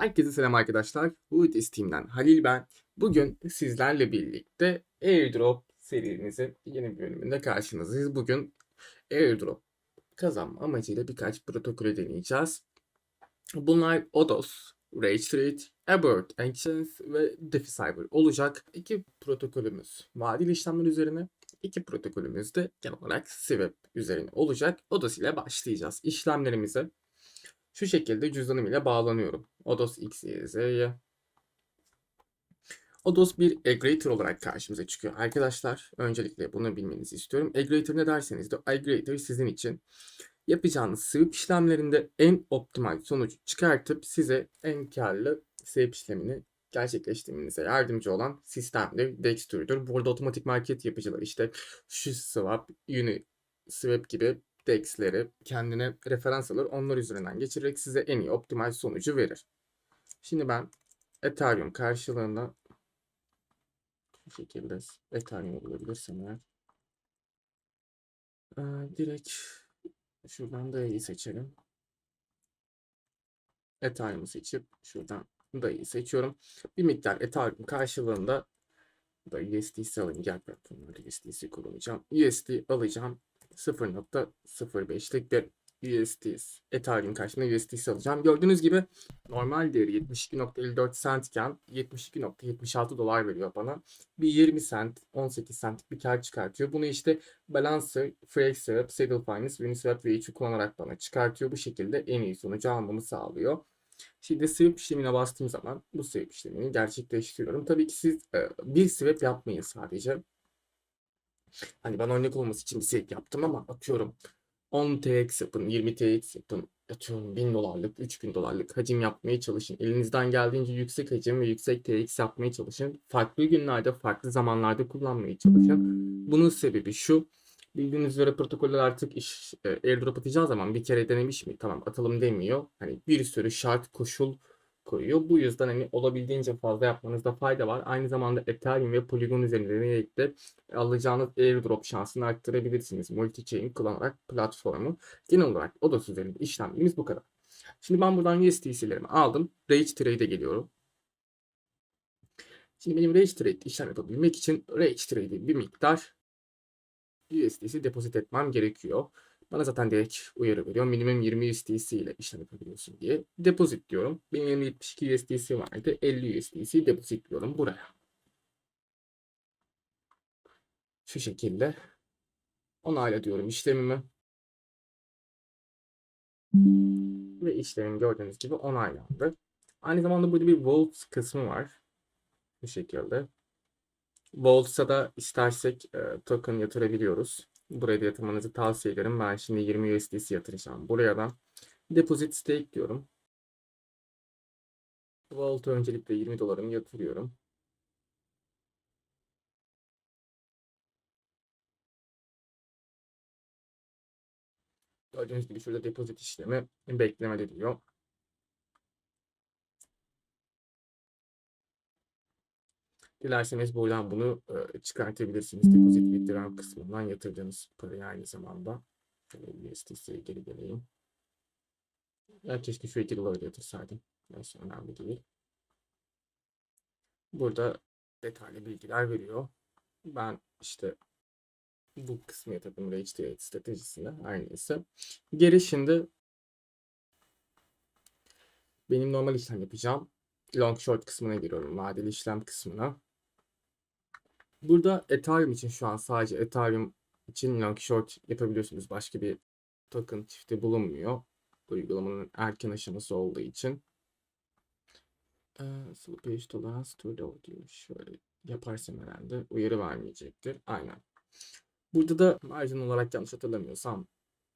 Herkese selam arkadaşlar. Hoodies Team'den Halil ben. Bugün sizlerle birlikte Airdrop serimizin yeni bir bölümünde karşınızdayız. Bugün Airdrop kazanma amacıyla birkaç protokolü deneyeceğiz. Bunlar Odos, Rage Street, Abort, Ancients ve DefiCyber olacak. İki protokolümüz vadeli işlemler üzerine, iki protokolümüz de genel olarak Swap üzerine olacak. Odos ile başlayacağız işlemlerimize. Şu şekilde cüzdanım ile bağlanıyorum. Odos XYZ'ye. Odos bir aggregator olarak karşımıza çıkıyor. Arkadaşlar öncelikle bunu bilmenizi istiyorum. Aggregator ne derseniz de aggregator sizin için yapacağınız swap işlemlerinde en optimal sonucu çıkartıp size en karlı swap işlemini gerçekleştirmenize yardımcı olan sistemdir, Dexter'dır. Burada otomatik market yapıcılar işte şu swap, Uniswap gibi DEX'leri kendine referans alır. Onlar üzerinden geçirerek size en iyi optimal sonucu verir. Şimdi ben Ethereum karşılığında bu şekilde Ethereum bulabilirsem eğer direkt şuradan dayıyı seçelim. Ethereum'u seçip şuradan dayıyı seçiyorum. Bir miktar Ethereum karşılığında da USDC alayım. Diğer platformlarda USDC kullanacağım. USD alacağım. 0.05'lik bir USD, Ethereum karşılığında USDC alacağım. Gördüğünüz gibi normal değeri 72.54 centken 72.76 dolar veriyor bana. Bir 20 cent, 18 cent bir kar çıkartıyor. Bunu işte Balancer, FreeSwap, Saddle Finance, Uniswap ve H kullanarak bana çıkartıyor. Bu şekilde en iyi sonucu almamı sağlıyor. Şimdi swap işlemine bastığım zaman bu swap işlemini gerçekleştiriyorum. Tabii ki siz bir swap yapmayın sadece. Hani ben örnek olması için bir swap yaptım ama atıyorum 10 TX yapın, 20 TX yapın, atıyorum 1000 dolarlık, 3000 dolarlık hacim yapmaya çalışın. Elinizden geldiğince yüksek hacim ve yüksek TX yapmaya çalışın. Farklı günlerde, farklı zamanlarda kullanmaya çalışın. Bunun sebebi şu. Bildiğiniz üzere protokoller artık iş, e, airdrop atacağı zaman bir kere denemiş mi? Tamam atalım demiyor. Hani bir sürü şart, koşul koyuyor. Bu yüzden hani olabildiğince fazla yapmanızda fayda var. Aynı zamanda Ethereum ve Polygon üzerinde de alacağınız airdrop şansını arttırabilirsiniz. Multi-chain kullanarak platformu. Genel olarak ODOS üzerinde işlemlerimiz bu kadar. Şimdi ben buradan USDC'lerimi aldım. Rage Trade'e geliyorum. Şimdi benim Rage Trade işlem yapabilmek için Rage Trade'e bir miktar USDC depozit etmem gerekiyor. Bana zaten direkt uyarı veriyor. Minimum 20 USDC ile işlem yapabiliyorsun diye. Depozit diyorum. Benim elimde 72 USDC vardı. 50 USDC depozit diyorum buraya. Şu şekilde onayla diyorum işlemimi. Ve işlemim gördüğünüz gibi onaylandı. Aynı zamanda burada bir Vault kısmı var. Bu şekilde. Vault'a da istersek token yatırabiliyoruz. Buraya da yatırmanızı tavsiye ederim. Ben şimdi 20 USDC yatıracağım. Buraya da deposit stake diyorum. Vault'a öncelikle 20 dolarımı yatırıyorum. Gördüğünüz gibi şurada depozit işlemi beklemede diyor. Dilerseniz buradan bunu çıkartabilirsiniz. Deposit withdraw kısmından yatırdığınız parayı aynı zamanda. USDC'ye geri geleyim. Ya keşke şu 2 doları yatırsaydım. Neyse önemli değil. Burada detaylı bilgiler veriyor. Ben işte bu kısmı yatırdım Rage Trade stratejisinde her. Geri şimdi benim normal işlem yapacağım. Long short kısmına giriyorum. Vadeli işlem kısmına. Burada Ethereum için şu an sadece Ethereum için long short yapabiliyorsunuz. Başka bir token çifti bulunmuyor. Uygulamanın erken aşaması olduğu için. Ee, Slippage tolerance to low diyor. Şöyle yaparsam herhalde uyarı vermeyecektir. Aynen. Burada da margin olarak yanlış hatırlamıyorsam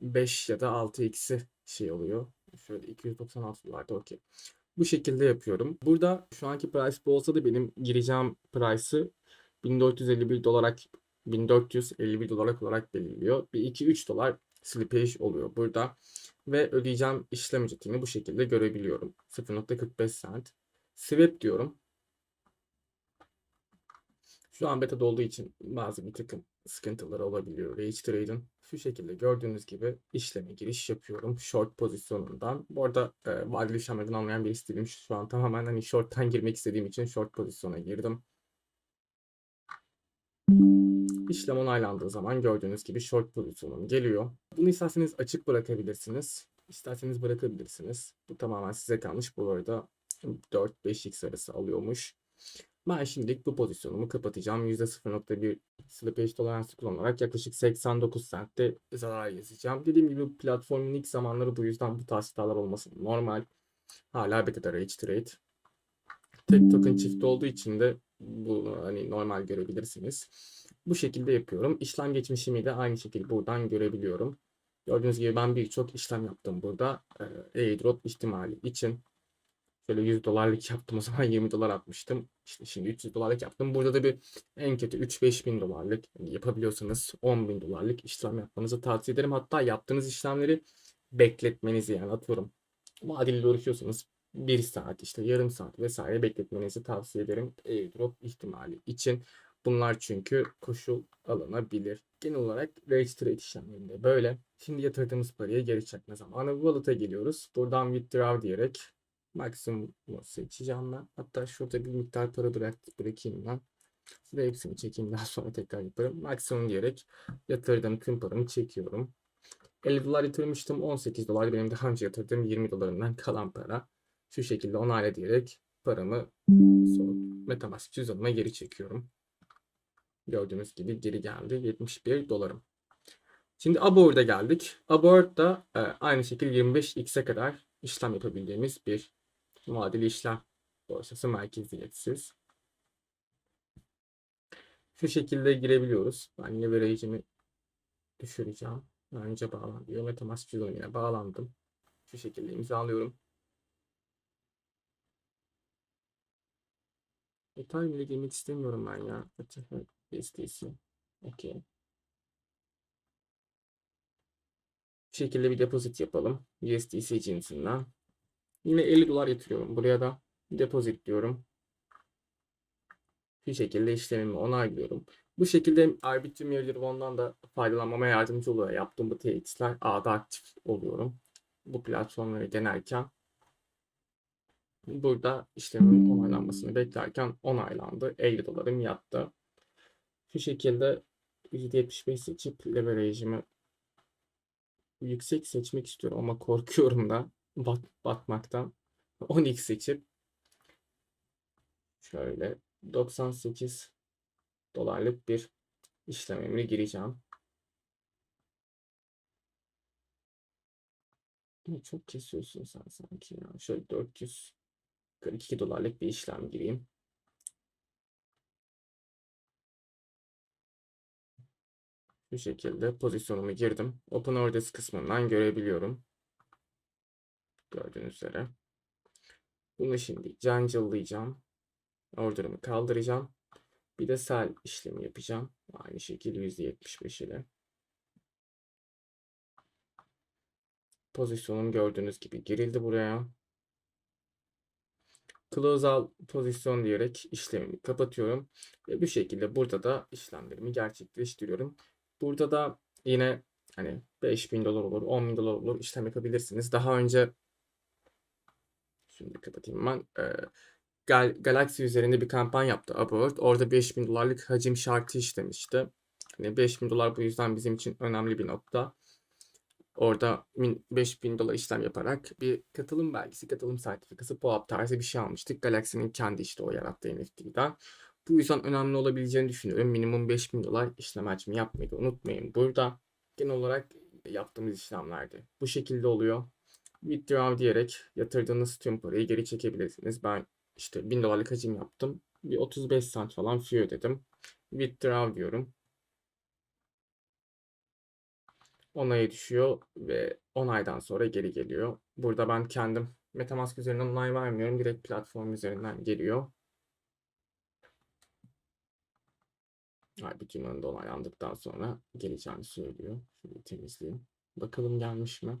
5 ya da 6x'i şey oluyor. Şöyle 296 dolarda okey. Bu şekilde yapıyorum. Burada şu anki price bu olsa da benim gireceğim price'ı 1451 dolar 1451 dolar olarak belirliyor. Bir 2-3 dolar slippage oluyor burada. Ve ödeyeceğim işlem ücretini bu şekilde görebiliyorum. 0.45 cent. Swap diyorum. Şu an beta olduğu için bazı bir takım sıkıntıları olabiliyor. Rage Trade'in Şu şekilde gördüğünüz gibi işleme giriş yapıyorum short pozisyonundan. Bu arada e, vadeli işlemlerden anlayan birisi değilim. Şu an tamamen hani short'tan girmek istediğim için short pozisyona girdim. İşlem onaylandığı zaman gördüğünüz gibi short pozisyonum geliyor. Bunu isterseniz açık bırakabilirsiniz. İsterseniz bırakabilirsiniz. Bu tamamen size kalmış. Bu arada 4-5x arası alıyormuş. Ben şimdilik bu pozisyonumu kapatacağım. %0.1 slippage toleransı kullanarak yaklaşık 89 centte zarar yazacağım. Dediğim gibi platformun ilk zamanları bu yüzden bu tarz hatalar olması normal. Hala beta'da rage trade. Tek token çift olduğu için de bu hani normal görebilirsiniz. Bu şekilde yapıyorum. İşlem geçmişimi de aynı şekilde buradan görebiliyorum. Gördüğünüz gibi ben birçok işlem yaptım burada. Ee, airdrop ihtimali için. Şöyle 100 dolarlık yaptım o zaman 20 dolar atmıştım. İşte şimdi 300 dolarlık yaptım. Burada da bir en kötü 3-5 bin dolarlık yani yapabiliyorsanız 10 bin dolarlık işlem yapmanızı tavsiye ederim. Hatta yaptığınız işlemleri bekletmenizi yani atıyorum. Vadeli uğraşıyorsanız 1 saat işte yarım saat vesaire bekletmenizi tavsiye ederim. Airdrop ihtimali için. Bunlar çünkü koşul alınabilir. Genel olarak rage trade işlemlerinde böyle. Şimdi yatırdığımız parayı geri çekme zamanı. Wallet'a geliyoruz. Buradan withdraw diyerek maksimum seçeceğim ben. Hatta şurada bir miktar para bırak, bırakayım ben. Ve hepsini çekeyim daha sonra tekrar yaparım. Maksimum diyerek yatırdığım tüm paramı çekiyorum. 50 dolar yatırmıştım. 18 dolar benim daha önce yatırdığım 20 dolarından kalan para. Şu şekilde onayla diyerek paramı Metamask cüzdanıma geri çekiyorum. Gördüğünüz gibi geri geldi 71 dolarım. Şimdi Aboard'a geldik. Aboard'da e, aynı şekilde 25x'e kadar işlem yapabildiğimiz bir vadeli işlem borsası merkeziyetsiz. Şu şekilde girebiliyoruz. Ben yine vericimi düşüreceğim. Önce bağlan diyor. Metamask cüzdanı yine bağlandım. Şu şekilde imzalıyorum. Ethereum ile girmek istemiyorum ben ya. STC. Okey. Bu şekilde bir depozit yapalım. USDC cinsinden. Yine 50 dolar yatırıyorum. Buraya da depozit diyorum. Bu şekilde işlemimi onaylıyorum. Bu şekilde Arbitrum Yearly One'dan da faydalanmama yardımcı oluyor. Yaptığım bu TX'ler ağda aktif oluyorum. Bu platformları denerken burada işlemin onaylanmasını beklerken onaylandı. 50 dolarım yattı. Şu şekilde %75 seçip leverage'imi yüksek seçmek istiyorum ama korkuyorum da bat, batmaktan. 10x seçip şöyle 98 dolarlık bir işlemime gireceğim. Ne çok kesiyorsun sen sanki ya. Şöyle 442 dolarlık bir işlem gireyim. Bu şekilde pozisyonumu girdim. Open Orders kısmından görebiliyorum. Gördüğünüz üzere. Bunu şimdi cancıllayacağım. Order'ımı kaldıracağım. Bir de sell işlemi yapacağım. Aynı şekilde %75 ile. Pozisyonum gördüğünüz gibi girildi buraya. Close al pozisyon diyerek işlemimi kapatıyorum. Ve bu şekilde burada da işlemlerimi gerçekleştiriyorum. Burada da yine hani 5000 dolar olur, 10 bin dolar olur işlem yapabilirsiniz. Daha önce şimdi kapatayım ben. Ee, Gal Galaxy üzerinde bir kampanya yaptı Upwork. Orada 5000 dolarlık hacim şartı işlemişti. Hani 5000 dolar bu yüzden bizim için önemli bir nokta. Orada 5000 dolar işlem yaparak bir katılım belgesi, katılım sertifikası, POAP tarzı bir şey almıştık. Galaxy'nin kendi işte o yarattığı NFT'den. Bu yüzden önemli olabileceğini düşünüyorum. Minimum 5000 dolar işlem hacmi yapmayı da unutmayın. Burada genel olarak yaptığımız işlemlerde bu şekilde oluyor. Withdraw diyerek yatırdığınız tüm parayı geri çekebilirsiniz. Ben işte 1000 dolarlık hacim yaptım. Bir 35 cent falan fee ödedim. Withdraw diyorum. Onaya düşüyor ve onaydan sonra geri geliyor. Burada ben kendim Metamask üzerinden onay vermiyorum. Direkt platform üzerinden geliyor. Halbuki önünde onaylandıktan sonra geleceğini söylüyor. Şöyle temizleyeyim. Bakalım gelmiş mi?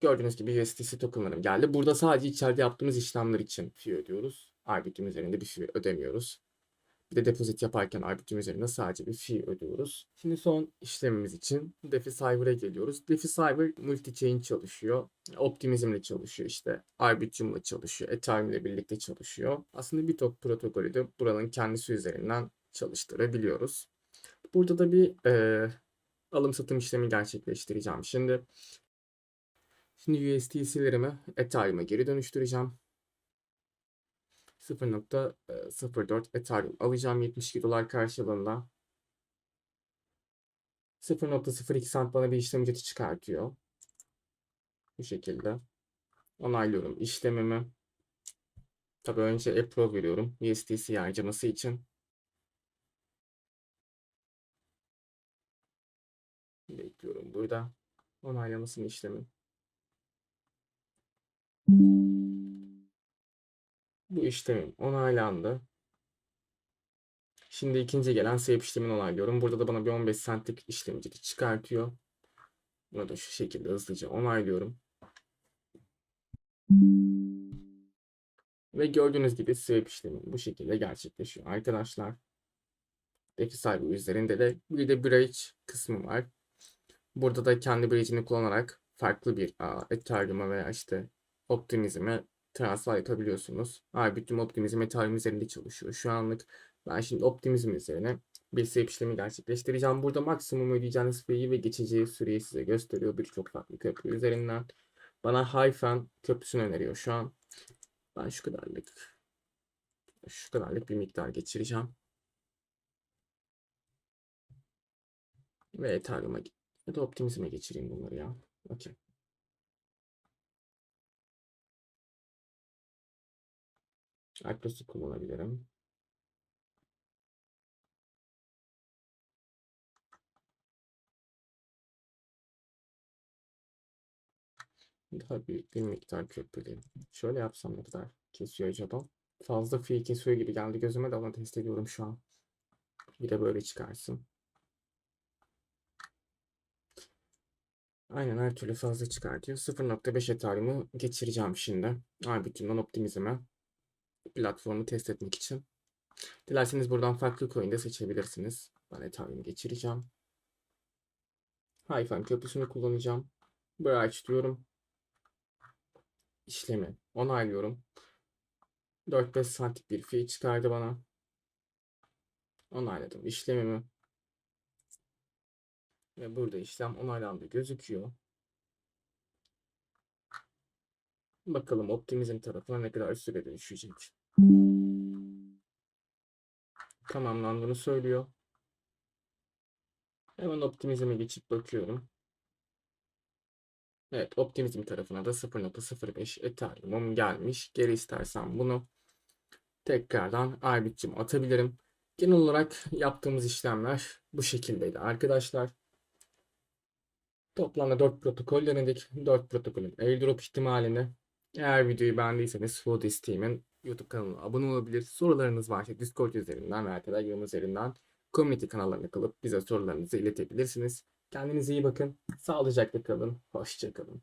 Gördüğünüz gibi USDC tokenlarım geldi. Burada sadece içeride yaptığımız işlemler için fee ödüyoruz. Arbitrum üzerinde bir fee ödemiyoruz. Bir de depozit yaparken Arbitrum üzerine sadece bir fee ödüyoruz. Şimdi son işlemimiz için DeFi geliyoruz. DeFi multi-chain çalışıyor. Optimizmle çalışıyor işte. Arbitrum'la çalışıyor. Ethereum ile birlikte çalışıyor. Aslında Bitok protokolü de buranın kendisi üzerinden çalıştırabiliyoruz. Burada da bir e, alım satım işlemi gerçekleştireceğim. Şimdi şimdi USDC'lerimi Ethereum'a geri dönüştüreceğim. 0.04 Ethereum alacağım 72 dolar karşılığında. 0.02 cent bana bir işlem ücreti çıkartıyor. Bu şekilde. Onaylıyorum işlemimi. Tabii önce approve veriyorum USDC harcaması için. Bekliyorum burada. Onaylamasını işlemin. Bu işlemim onaylandı. Şimdi ikinci gelen swap işlemini onaylıyorum. Burada da bana bir 15 centlik işlem ücreti çıkartıyor. Bunu da şu şekilde hızlıca onaylıyorum. Ve gördüğünüz gibi swap işlemi bu şekilde gerçekleşiyor arkadaşlar. DeFi sahibi üzerinde de bir de bridge kısmı var. Burada da kendi bridge'ini kullanarak farklı bir Ethereum'a veya işte Optimism'e transfer yapabiliyorsunuz. Arbitrum Optimizm Ethereum üzerinde çalışıyor. Şu anlık ben şimdi Optimizm üzerine bir swap işlemi gerçekleştireceğim. Burada maksimum ödeyeceğiniz fee'yi ve geçeceği süreyi size gösteriyor birçok farklı köprü üzerinden. Bana Hyphen köprüsünü öneriyor şu an. Ben şu kadarlık şu kadarlık bir miktar geçireceğim. Ve Ethereum'a ya da Optimizm'e geçireyim bunları ya. Okey. Arcos'u kullanabilirim. Daha büyük bir miktar köprüleyim. Şöyle yapsam ne kadar kesiyor acaba? Fazla fee kesiyor gibi geldi gözüme de onu test ediyorum şu an. Bir de böyle çıkarsın. Aynen her türlü fazla çıkartıyor. 0.5 Ethereum'u geçireceğim şimdi. Arbitrum'dan Optimizm'e platformu test etmek için. Dilerseniz buradan farklı coin de seçebilirsiniz. Ben Ethereum geçireceğim. Hyphen köprüsünü kullanacağım. Branch diyorum. İşlemi onaylıyorum. 4-5 santik bir fee çıkardı bana. Onayladım işlemimi. Ve burada işlem onaylandı gözüküyor. Bakalım optimizm tarafına ne kadar sürede düşecek. Tamamlandığını söylüyor. Hemen optimizme geçip bakıyorum. Evet optimizm tarafına da 0.05 Ethereum gelmiş. Geri istersen bunu tekrardan Arbitrum atabilirim. Genel olarak yaptığımız işlemler bu şekildeydi arkadaşlar. Toplamda 4 protokol denedik. 4 protokolün airdrop ihtimalini. Eğer videoyu beğendiyseniz Foodist Team'in YouTube kanalına abone olabilir. Sorularınız varsa Discord üzerinden veya Telegram üzerinden community kanallarına kalıp bize sorularınızı iletebilirsiniz. Kendinize iyi bakın. Sağlıcakla kalın. Hoşçakalın.